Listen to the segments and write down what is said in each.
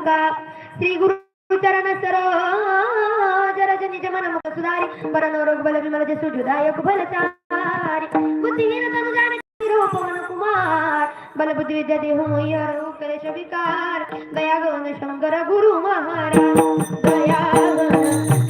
ముఖ శ్రీ గురు చరణ సరోజరజ నిజ మన ముఖ సుధారి. పరణ రఘుబల విమల జసు జుదాయకు బలచారి బుద్ధిహీన తనుదాన పవన కుమార్. బల బుద్ధి విద్య దేహు మొయ్యర కలేశ వికార్. దయాగవన శంకర గురు మహారాజ్. దయాగవన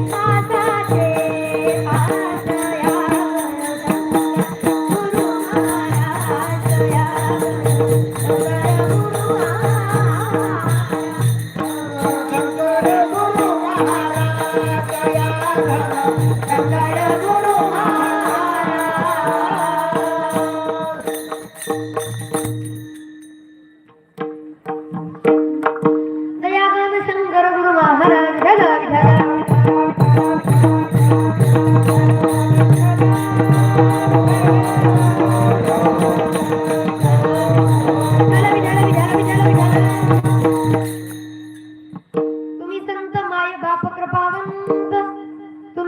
गुरु महाराज जगा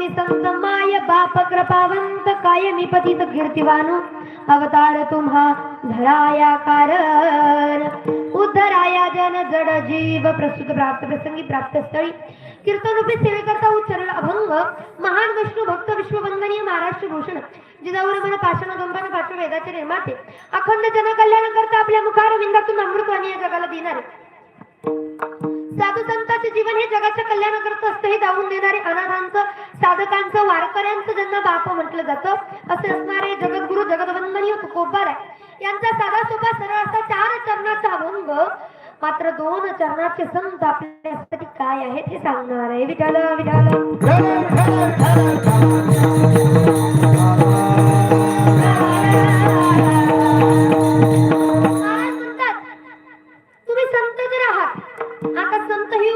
तुम्ही संत माय बाप कृपावंत कायमी पतित कीर्तिवान. अवतार तुम्हा धराया कारण उद्धराया जन जड जीव प्रस्तुत प्राप्त प्रसंगी प्राप्त स्थळी. कीर्तन रूपी सेवेकरता उच्चारला अभंग. महान विष्णू भक्त विश्ववंदनीय महाराष्ट्र भूषण. जिजाऊर मन पाषाण गंभन पाचव्या वेदाचे निर्माते. अखंड जनकल्याण करता आपल्या मुखार विंदातून अमृतवाणी या जगाला देणारे. साधू संतांचे जीवन हे जगाचं कल्याण करत असतं हे दावून देणारे अनाथांचं साधकांचं वारकऱ्यांचं ज्यांना बाप म्हटलं जातं असे असणारे जगद्गुरु जगदवंदनीय तुकोबार आहे यांचा साधा सोपा सरळ असा चार चरणाचा अभंग मात्र दोन चरणाचे संत आपल्यासाठी काय आहेत हे सांगणार आहे विठाल विठाल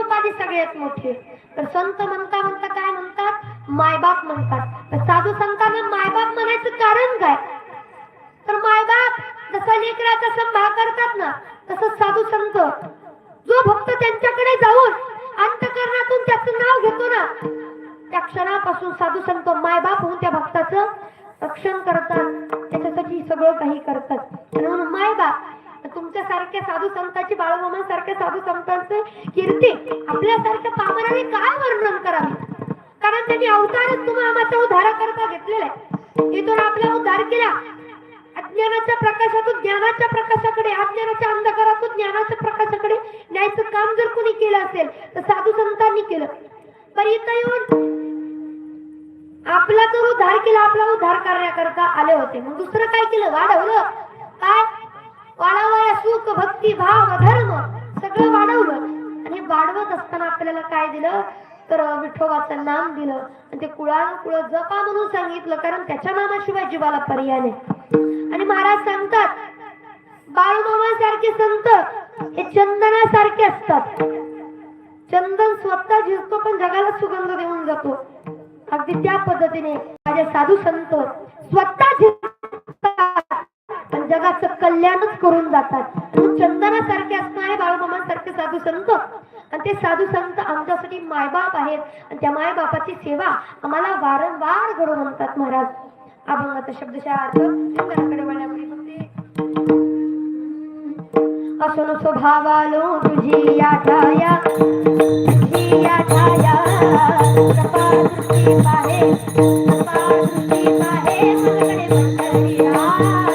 संत सगळ्यात मोठे. तर संत म्हणता म्हणता काय म्हणतात? मायबाप म्हणतात. तर साधू संतांना मायबाप म्हणायचं कारण काय? तर मायबाप जसा लेकराचा संभाळ करतात ना तसं साधू संत. जो भक्त त्यांच्याकडे जाऊन अंतकरणातून त्याचं नाव घेतो ना त्या क्षणापासून साधू संत मायबाप होऊन त्या भक्ताचं रक्षण करतात. त्याच्यासाठी सगळं काही करतात. आणि म्हणून मायबाप तुमच्यासारख्या साधू संतांची बाळूमामांसारख्या साधू संतांचे कीर्ती आपल्यासारख्या पामराने काय वर्णन करावे? कारण त्यांनी अवतारच तुम्हाला आम्हाचा उद्धार करता घेतलेला. आहे इथून आपला उद्धार केला अज्ञानाच्या प्रकाशातून ज्ञानाच्या प्रकाशाकडे अज्ञानाच्या अंधकारातून ज्ञानाच्या प्रकाशाकडे न्यायचं काम जर कोणी केलं असेल तर साधू संतांनी केलं. पण इथं येऊन आपला तर उद्धार केला आपला उद्धार करण्याकरता आले होते. मग दुसरं काय केलं? वाढवलं. काय? वाढावं सुख भक्ती भाव धर्म सगळं वाढवलं. आणि वाढवत असताना आपल्याला काय दिलं? तर विठोबाचं नाम दिलं. आणि ते कुळान कुळ जपा म्हणून सांगितलं. कारण त्याच्या नामाशिवाय जीवाला पर्याय नाही. आणि महाराज सांगतात बाळूमामासारखे संत हे चंदनासारखे असतात. चंदन स्वतः झिजतो पण जगाला सुगंध देऊन जातो. अगदी त्या पद्धतीने माझे साधू संत स्वतः जगाचं कल्याणच करून जातात. म्हणून चंदनासारखे असणारे बाळूमामांसारखे साधू संत आणि ते साधू संत आमच्यासाठी मायबाप आहेत. आणि त्या मायबापाची सेवा आम्हाला वारंवार घडून म्हणतात महाराज. अभंगाचा शब्दशः अर्थ शंकराकडे स्वभावालो तुझी या छाया तुझी या छाया कृपा दृष्टी